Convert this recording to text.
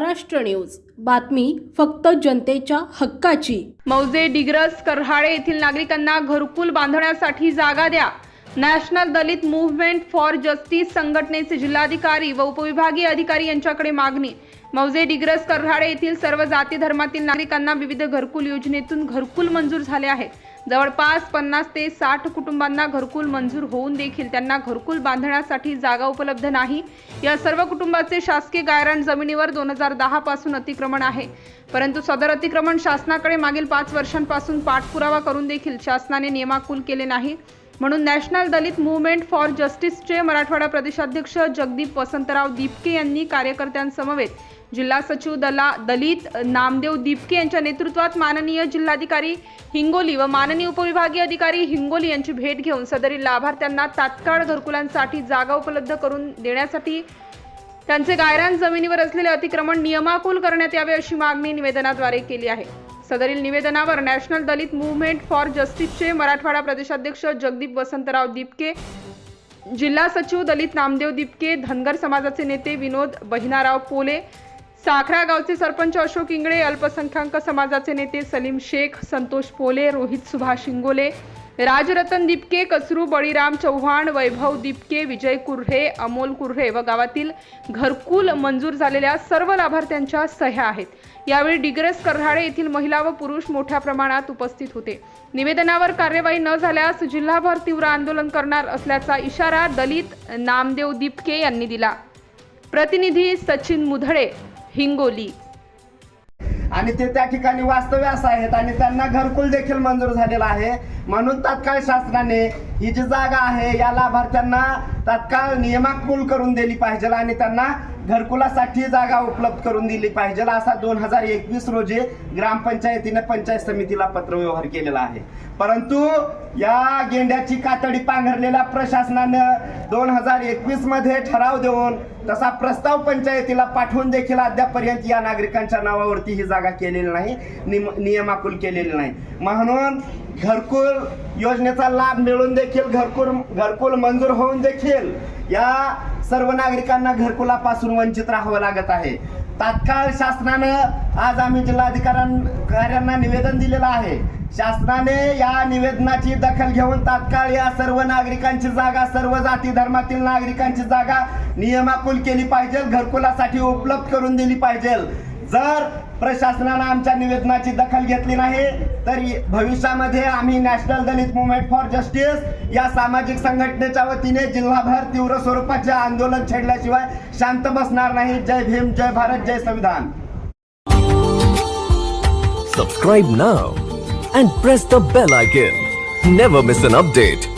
Maharashtra news. बातमी फक्त जनतेच्या हक्काची. मौजे डिग्रस करहाळे येथील नागरिकांना घरकुल बांधण्यासाठी जागा द्या. National Dalit movement for justice संघटनेचे जिल्हाधिकारी व उपविभागीय अधिकारी यांच्याकडे मागणी. मौजे डिग्रस करहाळे येथील सर्व जाती धर्मातील नागरिकांना विविध घरकुल योजनेतून घरकुल मंजूर झाले आहेत. जवळपास पन्नास ते साठ कुटुंबांना घरकुल मंजूर होऊन देखील त्यांना घरकुल बांधण्यासाठी जागा उपलब्ध नाही. या सर्व कुटुंबाचे शासकीय गायरान जमिनीवर दोन हजार दहा पासून अतिक्रमण आहे. परंतु सदर अतिक्रमण शासनाकडे मागील पाच वर्षांपासून पाठपुरावा करून देखील शासनाने नियमाकुल केले नाही. म्हणून नॅशनल दलित मुवमेंट फॉर जस्टिसचे मराठवाडा प्रदेशाध्यक्ष जगदीप वसंतराव दीपके यांनी कार्यकर्त्यांसमवेत जिल्हा सचिव दला दलित नामदेव दीपके यांच्या नेतृत्वात माननीय जिल्हाधिकारी हिंगोली व माननीय उपविभागीय अधिकारी हिंगोली यांची भेट घेऊन सदरील लाभार्थ्यांना तात्काळ घरकुलांसाठी जागा उपलब्ध करून देण्यासाठी त्यांचे गायरान जमिनीवर असलेले अतिक्रमण नियमाकुल करण्यात यावे अशी मागणी निवेदनाद्वारे केली आहे. सदरील निवेदनावर नॅशनल दलित मूव्हमेंट फॉर जस्टिसचे मराठवाडा प्रदेशाध्यक्ष जगदीप वसंतराव दिपके जिल्हा सचिव दलित नामदेव दिपके धनगर समाजाचे नेते विनोद बहिनाराव पोले साखरा गावचे सरपंच अशोक इंगळे अल्पसंख्याक समाजाचे नेते सलीम शेख संतोष पोले रोहित सुभाष इंगोले राजरतन दिपके कसरू बळीराम चव्हाण वैभव दिपके विजय कुर्हे अमोल कुर्हे व गावातील घरकुल मंजूर झालेल्या सर्व लाभार्थ्यांच्या सह्या आहेत. यावेळी डिग्रस कर्हाडे येथील महिला व पुरुष मोठ्या प्रमाणात उपस्थित होते. निवेदनावर कार्यवाही न झाल्यास जिल्हाभर तीव्र आंदोलन करणार असल्याचा इशारा दलित नामदेव दिपके यांनी दिला. प्रतिनिधी सचिन मुधळे हिंगोली. आणि ते त्या ठिकाणी वास्तव्यास आहेत आणि त्यांना घरकुल देखील मंजूर झालेला आहे. म्हणून तात्काळ शासनाने ही जी जागा आहे या लाभार्थ्यांना तात्काळ नियमाकुल करून दिली पाहिजे आणि त्यांना घरकुलासाठी जागा उपलब्ध करून दिली पाहिजे असा दोन हजार एकवीस रोजी ग्रामपंचायतीने पंचायत समितीला पत्रव्यवहार केलेला आहे. परंतु या गेंड्याची कातडी पांघरलेल्या प्रशासनानं दोन हजार एकवीसमध्ये ठराव देऊन तसा प्रस्ताव पंचायतीला पाठवून देखील अद्यापर्यंत या नागरिकांच्या नावावरती ही जागा केलेली नाही निम- नियमाकुल केलेली नाही. म्हणून घरकुल योजनेचा लाभ मिळून देखील घरकुल घरकुल मंजूर होऊन देखील या सर्व नागरिकांना घरकुलापासून वंचित राहावं लागत आहे. तात्काळ शासनानं आज आम्ही जिल्हाधिकाऱ्यांना निवेदन दिलेलं आहे. शासनाने या निवेदनाची दखल घेऊन तात्काळ या सर्व नागरिकांची जागा सर्व जाती धर्मातील नागरिकांची जागा नियमाकुल केली पाहिजे घरकुलासाठी उपलब्ध करून दिली पाहिजे. जर प्रशासनानं आमच्या निवेदनाची दखल घेतली नाही तर भविष्यामध्ये आम्ही national Dalit movement for justice या सामाजिक संघटनेच्या वतीने जिल्हाभर तीव्र स्वरूपाचे आंदोलन छेडल्याशिवाय शांत बसणार नाही. जय भीम जय भारत जय संविधान. Subscribe now and press the bell icon never miss an update